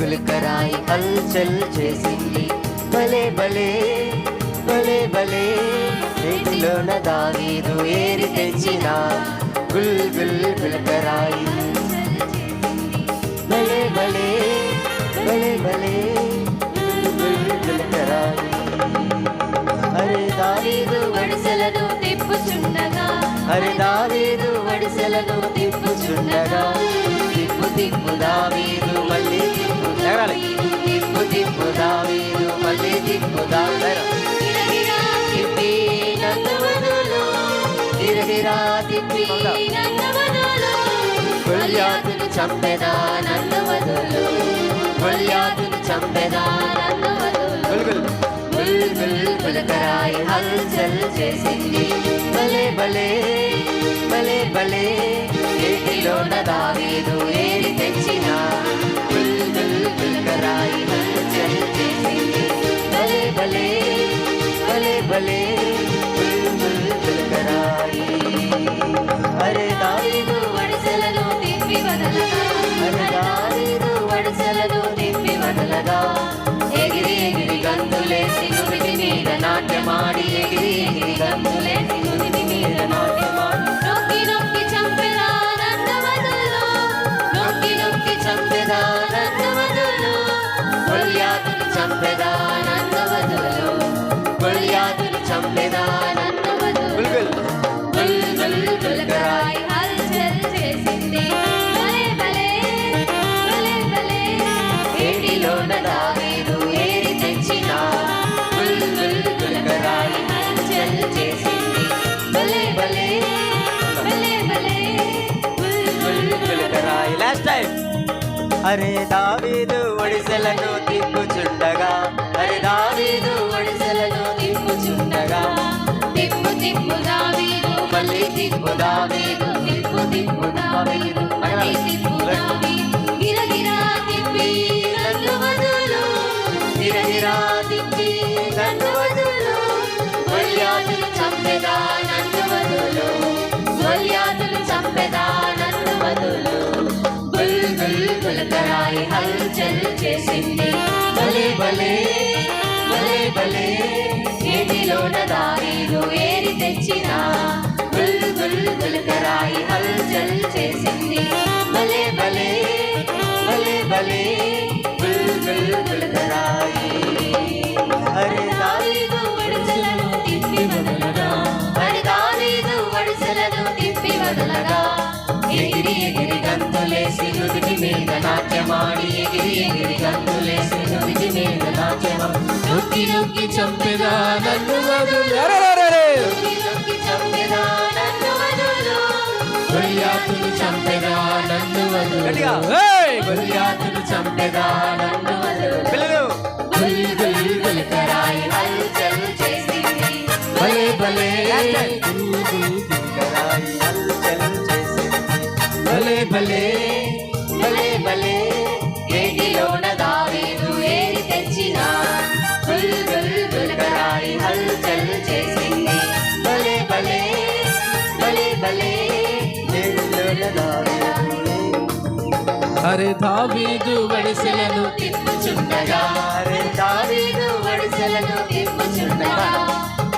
గులకరాయి హల్చల్ చేసింది. భలే భలే భలే భలే. నీటిలోన దావీదు ఏరి తెచ్చిన గుల్ గుల్ గులకరాయి భలే భలే భలే భలే గుల్ గుల్ అరే దావీదు వడిసెలను తిప్పుచుండగా. అరే దావీదు వడిసెలను తిప్పుచుండగా. తిప్పు తిప్పు దావీదు గొల్యాతును చంపెదా నన్ను వదులు గొల్యాతును చంపెదా నన్ను వదులు. గుల్గుల్ గుల్గుల్ గులకరాయి హల్చల్ చేసింది. భలే భలే భలే భలే. ఏటిలోన దావీదు వదలగా. అరే దావీదు వడిసెలను వదలగా ఎగిరి ఎగిరి గంతులేసి నుడిటి మీద నాట్యమాడి ఎగిరి ఎగిరి గంతులేసి అరే దావీదు ఒడిసెలను తిప్పుచుండగా. అరే దావీదు ఒడిసెలను తిప్పుచుండగా. తిప్పు తిప్పు దావీదు మళ్ళీ తిప్పు దావీదు తిప్పు తిప్పు దావీదు మళ్ళీ తిప్పు దావీదు. గిరగిరా తిప్పి నన్ను వదులు. గిరగిరా తిప్పి నన్ను వదులు. గొల్యాతును చంపెదా నన్ను వదులు. చంపెదా నన్ను వదులు. గులకరాయి చేసింది. భలే భలే భలే భలే. ఏటిలోన దావీదు ఏరి తెచ్చినా. గుల్లు గుల్లు గులకరాయి హల్చల్ చేసింది. భలే భలే భలే భలే. నాట్యమాడి ఎగిరి ఎగిరి గంతులేసి మీద నాట్యమాడి నొక్కి నొక్కి చంపెదా నన్ను చంపెదా నన్ను చంపెదా నన్ను గుల్ గుల్ గుల్కరాయి హల్చల్ చేసింది. భలే భలే. భలే భలే దావీదు వడిసెలను తిప్పుచుండగా. రే దావీదు వడిసెలను తిప్పుచుండగా.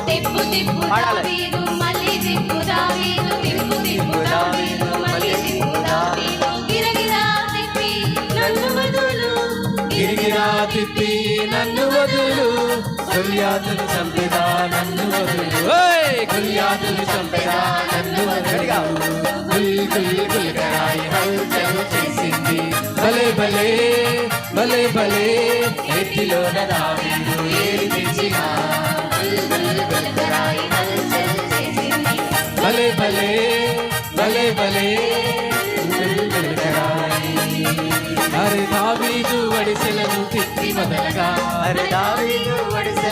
తిప్పు తిప్పు పాడాలి. దావీదు మళ్ళీ తిప్పు దావీదు తిప్పు తిప్పు దావీదు మళ్ళీ తిప్పు దావీదు. గిరగిరా తిప్పి నన్ను వదులు. గిరిగిరా తిప్పి నన్ను వదులు. గొల్యాతును చంపెదా. భలే భలే ఎత్తిలోన దావీదు ఏరి తెచ్చిన. భలే భలే భలే భలే అరే దావీదు వడిసెలను తిప్పి మొదలగా. అరే దావీదు వడిసె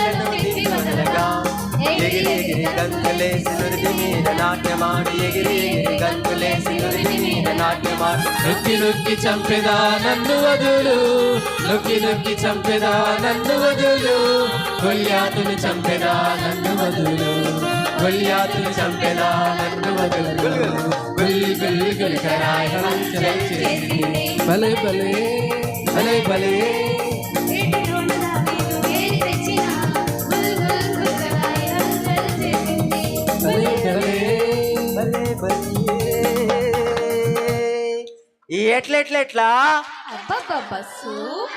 ఎగిరి ఎగిరి గంతులేసి నురిది మీద నాట్యమాడి ఎగిరి ఎగిరి గంతులేసి నురిది మీద నాట్యమాడి. నొక్కి నొక్కి చంపెదా నన్ను వదులు. నొక్కి నొక్కి చంపెదా నన్ను వదులు. గొల్యాతును చంపెదా నన్ను వదులు. గొల్యాతును చంపెదా నన్ను వదులు. గుల్లి గుల్లి గుల్కరాయ హల్చల్ చేసింది. భలే భలే భలే భలే. ఎట్లెట్లెట్లా అబ్బబ్బబ్బ సూపర్.